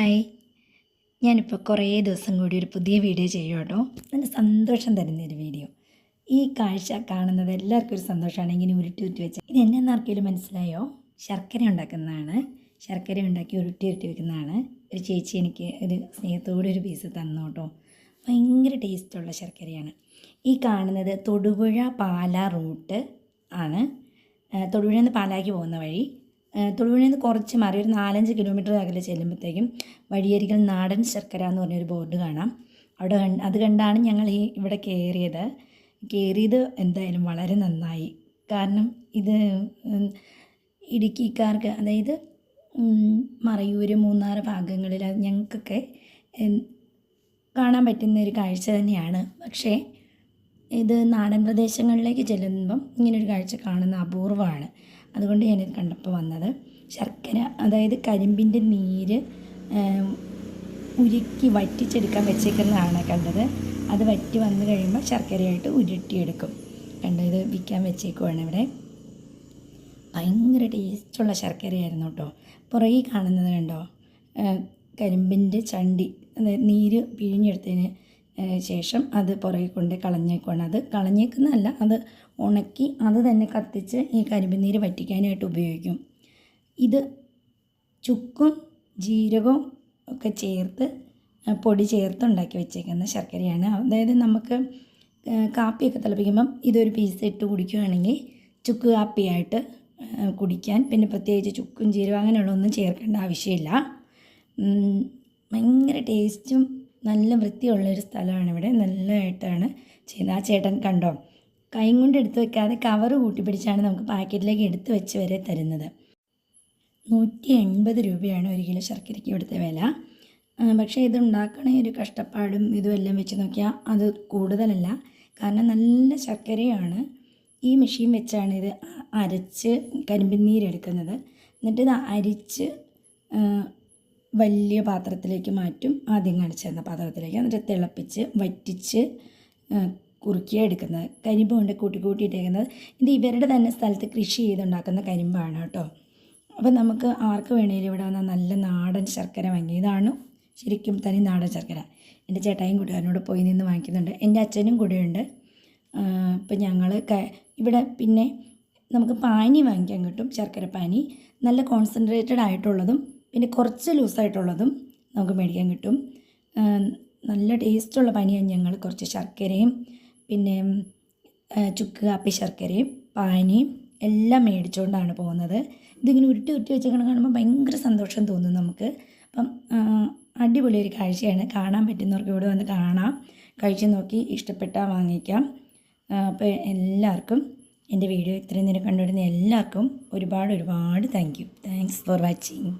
Hi. ഞാനിപ്പോൾ കുറേ ദിവസം കൂടി ഒരു പുതിയ വീഡിയോ ചെയ്യും കേട്ടോ നല്ല സന്തോഷം തരുന്ന ഒരു വീഡിയോ. ഈ കാഴ്ച കാണുന്നത് എല്ലാവർക്കും ഒരു സന്തോഷമാണ്. ഇങ്ങനെ ഉരുട്ടി ഉരുട്ടി വെച്ചാൽ ഇത് എന്നെ ആർക്കെങ്കിലും മനസ്സിലായോ? ശർക്കര ഉണ്ടാക്കുന്നതാണ്. ശർക്കര ഉണ്ടാക്കി ഉരുട്ടി ഉരുട്ടി വെക്കുന്നതാണ്. ഒരു ചേച്ചി എനിക്ക് ഒരു സ്നേഹത്തോടെ ഒരു പീസ് തന്നു കേട്ടോ ഭയങ്കര ടേസ്റ്റുള്ള ശർക്കരയാണ്. ഈ കാണുന്നത് തൊടുപുഴ പാല റൂട്ട് ആണ്. തൊടുപുഴയിൽ നിന്ന് പാലാക്കി പോകുന്ന വഴി. തൊടുപുഴയിൽ നിന്ന് കുറച്ച് മാറി ഒരു നാലഞ്ച് കിലോമീറ്റർ അകലെ ചെല്ലുമ്പോഴത്തേക്കും വഴിയരികൾ നാടൻ ശർക്കര എന്ന് പറഞ്ഞൊരു ബോർഡ് കാണാം. അവിടെ അത് കണ്ടാണ് ഞങ്ങൾ ഈ ഇവിടെ കയറിയത്. കയറിയത് എന്തായാലും വളരെ നന്നായി. കാരണം ഇത് ഇടുക്കിക്കാർക്ക് അതായത് മറയൂർ മൂന്നാർ ഭാഗങ്ങളിൽ ഞങ്ങൾക്കൊക്കെ കാണാൻ പറ്റുന്ന ഒരു കാഴ്ച തന്നെയാണ്. പക്ഷേ ഇത് നാടൻ പ്രദേശങ്ങളിലേക്ക് ചെല്ലുമ്പം ഇങ്ങനൊരു കാഴ്ച കാണുന്ന അപൂർവമാണ്. അതുകൊണ്ട് ഞാനിത് കണ്ടപ്പോൾ വന്നത്. ശർക്കര അതായത് കരിമ്പിന്റെ നീര് ഉരുക്കി വറ്റിച്ചെടുക്കാൻ വെച്ചേക്കുന്നതാണ് കണ്ടത്. അത് വറ്റി വന്നു കഴിയുമ്പോൾ ശർക്കരയായിട്ട് ഉരുട്ടിയെടുക്കും. കണ്ടത് ഇത് വിൽക്കാൻ വെച്ചേക്കുവാണ് ഇവിടെ. ഭയങ്കര ടേസ്റ്റുള്ള ശർക്കരയായിരുന്നു കേട്ടോ. പുറകിൽ കാണുന്നത് കണ്ടോ? കരിമ്പിന്റെ ചണ്ടി അതായത് നീര് പിഴിഞ്ഞെടുത്തതിന് ശേഷം അത് പുറകെ കൊണ്ട് കളഞ്ഞേക്കുവാണ്. അത് കളഞ്ഞേക്കുന്നതല്ല അത് ഉണക്കി അത് തന്നെ കത്തിച്ച് ഈ കരിമ്പുനീര് വറ്റിക്കാനായിട്ട് ഉപയോഗിക്കും. ഇത് ചുക്കും ജീരകവും ഒക്കെ ചേർത്ത് പൊടി ചേർത്ത് ഉണ്ടാക്കി വെച്ചേക്കുന്ന ശർക്കരയാണ്. അതായത് നമുക്ക് കാപ്പിയൊക്കെ തിളപ്പിക്കുമ്പം ഇതൊരു പീസ് ഇട്ട് കുടിക്കുകയാണെങ്കിൽ ചുക്ക് കാപ്പിയായിട്ട് കുടിക്കാൻ. പിന്നെ പ്രത്യേകിച്ച് ചുക്കും ജീരകം അങ്ങനെയുള്ളതൊന്നും ചേർക്കേണ്ട ആവശ്യമില്ല. ഭയങ്കര ടേസ്റ്റും നല്ല വൃത്തിയുള്ളൊരു സ്ഥലമാണ് ഇവിടെ നല്ലതായിട്ടാണ് ചെയ്യുന്നത്. ആ ചേട്ടൻ കണ്ടോ? കൈ കൊണ്ട് എടുത്ത് വെക്കാതെ കവർ കൂട്ടി പിടിച്ചാണ് നമുക്ക് പാക്കറ്റിലേക്ക് എടുത്ത് വെച്ച് വരെ തരുന്നത്. നൂറ്റി എൺപത് രൂപയാണ് ഒരു കിലോ ശർക്കരയ്ക്ക് ഇവിടുത്തെ വില. പക്ഷേ ഇത് ഉണ്ടാക്കണേ ഒരു കഷ്ടപ്പാടും ഇതുമെല്ലാം വെച്ച് നോക്കിയാൽ അത് കൂടുതലല്ല. കാരണം നല്ല ശർക്കരയാണ്. ഈ മെഷീൻ വെച്ചാണ് ഇത് അരച്ച് കരിമ്പിൻ നീരെടുക്കുന്നത് എന്നിട്ട് ഇത് അരിച്ച് വലിയ പാത്രത്തിലേക്ക് മാറ്റും. ആദ്യം കാണിച്ചു തന്ന പാത്രത്തിലേക്ക് എന്നിട്ട് തിളപ്പിച്ച് വറ്റിച്ച് കുറുക്കിയാണ് എടുക്കുന്നത്. കരിമ്പ് കൊണ്ട് കൂട്ടി കൂട്ടിയിട്ടേക്കുന്നത്. ഇത് ഇവരുടെ തന്നെ സ്ഥലത്ത് കൃഷി ചെയ്തുണ്ടാക്കുന്ന കരിമ്പാണ് കേട്ടോ. അപ്പോൾ നമുക്ക് ആർക്ക് വേണേലും ഇവിടെ വന്നാൽ നല്ല നാടൻ ശർക്കര വാങ്ങി. ഇതാണ് ശരിക്കും തനി നാടൻ ശർക്കര. എന്റെ ചേട്ടായും കൂട്ടുകാരനോട് പോയി നിന്ന് വാങ്ങിക്കുന്നുണ്ട്. എന്റെ അച്ഛനും കൂടെയുണ്ട്. ഇപ്പം ഞങ്ങൾ ഇവിടെ പിന്നെ നമുക്ക് പാനി വാങ്ങിക്കാൻ കിട്ടും. ശർക്കര പാനി. നല്ല കോൺസെൻട്രേറ്റഡ് ആയിട്ടുള്ളതും പിന്നെ കുറച്ച് ലൂസായിട്ടുള്ളതും നമുക്ക് മേടിക്കാൻ കിട്ടും. നല്ല ടേസ്റ്റുള്ള പനിയാണ് ഞങ്ങൾ കുറച്ച് ശർക്കരയും പിന്നെ ചുക്ക് കാപ്പി ശർക്കരയും പാനിയും എല്ലാം മേടിച്ചുകൊണ്ടാണ് പോകുന്നത്. ഇതിങ്ങനെ ഉരുട്ടി ഉരുട്ടി വെച്ചേക്കണ കാണുമ്പോൾ ഭയങ്കര സന്തോഷം തോന്നും നമുക്ക്. അപ്പം അടിപൊളി ഒരു കാഴ്ചയാണ്. കാണാൻ പറ്റുന്നവർക്ക് ഇവിടെ വന്ന് കാണാം. കഴിച്ചു നോക്കി ഇഷ്ടപ്പെട്ടാൽ വാങ്ങിക്കാം. അപ്പോൾ എല്ലാവർക്കും എന്റെ വീഡിയോ ഇത്രയും നേരം കണ്ടുവരുന്ന എല്ലാവർക്കും ഒരുപാട് ഒരുപാട് thank you. Thanks for watching.